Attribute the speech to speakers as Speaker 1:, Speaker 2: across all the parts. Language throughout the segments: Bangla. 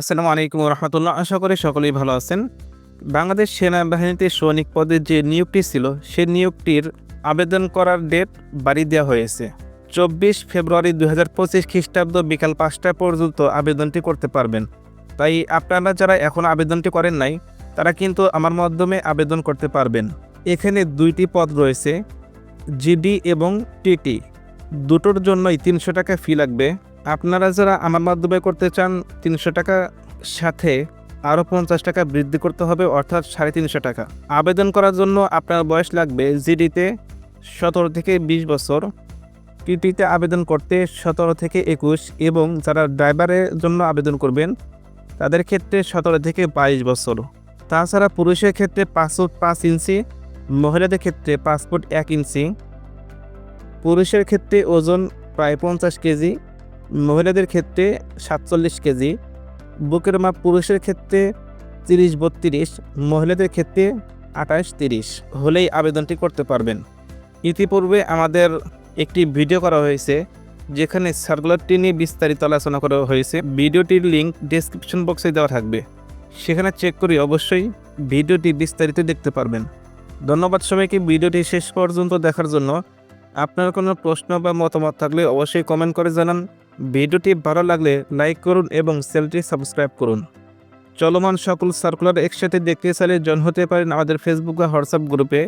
Speaker 1: আসসালামু আলাইকুম রহমতুল্লাহ আশা করি সকলেই ভালো আছেন। বাংলাদেশ সেনাবাহিনীতে সৈনিক পদের যে নিয়োগটি ছিল, সে নিয়োগটির আবেদন করার ডেট বাড়িয়ে দেওয়া হয়েছে। চব্বিশ ফেব্রুয়ারি দু হাজার পঁচিশ খ্রিস্টাব্দ বিকাল পাঁচটা পর্যন্ত আবেদনটি করতে পারবেন। তাই আপনারা যারা এখন আবেদনটি করেন নাই, তারা কিন্তু আমার মাধ্যমে আবেদন করতে পারবেন। এখানে দুইটি পদ রয়েছে, জিডি এবং টিটি। দুটোর জন্যই তিনশো টাকা ফি লাগবে। আপনারা যারা আমার মাধ্যমে করতে চান, তিনশো টাকা সাথে আরও পঞ্চাশ টাকা বৃদ্ধি করতে হবে, অর্থাৎ সাড়ে তিনশো টাকা। আবেদন করার জন্য আপনার বয়স লাগবে জিডিতে সতেরো থেকে বিশ বছর টিটিতে আবেদন করতে সতেরো থেকে একুশ, এবং যারা ড্রাইভারের জন্য আবেদন করবেন, তাদের ক্ষেত্রে সতেরো থেকে বাইশ বছর। তাছাড়া পুরুষের ক্ষেত্রে ফুট পাঁচ ইঞ্চি, মহিলাদের ক্ষেত্রে ফুট এক ইঞ্চি, পুরুষের ক্ষেত্রে ওজন প্রায় পঞ্চাশ কেজি মহিলাদের ক্ষেত্রে সাতচল্লিশ কেজি, বুকের মাপ পুরুষের ক্ষেত্রে তিরিশ বত্রিশ, মহিলাদের ক্ষেত্রে আঠাশ তিরিশ হলেই আবেদনটি করতে পারবেন। ইতিপূর্বে আমাদের একটি ভিডিও করা হয়েছে, যেখানে সার্কুলারটি নিয়ে বিস্তারিত আলোচনা করা হয়েছে। ভিডিওটির লিঙ্ক ডেসক্রিপশন বক্সে দেওয়া থাকবে। সেখানে চেক করে অবশ্যই ভিডিওটি বিস্তারিত দেখতে পারবেন। ধন্যবাদ সবাইকে, ভিডিওটি শেষ পর্যন্ত দেখার জন্য। আপনার কোনো প্রশ্ন বা মতামত থাকলে অবশ্যই কমেন্ট করে জানান। ভিডিওটি ভালো লাগলে লাইক করুন এবং চ্যানেলটি সাবস্ক্রাইব করুন। চলমান সকল সার্কুলার একসাথে দেখতে চাইলে জয়েন হতে পারেন আমাদের ফেসবুক বা হোয়াটসঅ্যাপ গ্রুপে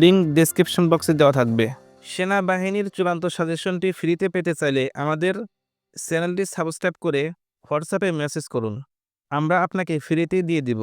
Speaker 1: লিঙ্ক ডেসক্রিপশন বক্সে দেওয়া থাকবে। সেনাবাহিনীর চূড়ান্ত সাজেশনটি ফ্রিতে পেতে চাইলে আমাদের চ্যানেলটি সাবস্ক্রাইব করে হোয়াটসঅ্যাপে মেসেজ করুন। আমরা আপনাকে ফ্রিতে দিয়ে দিব।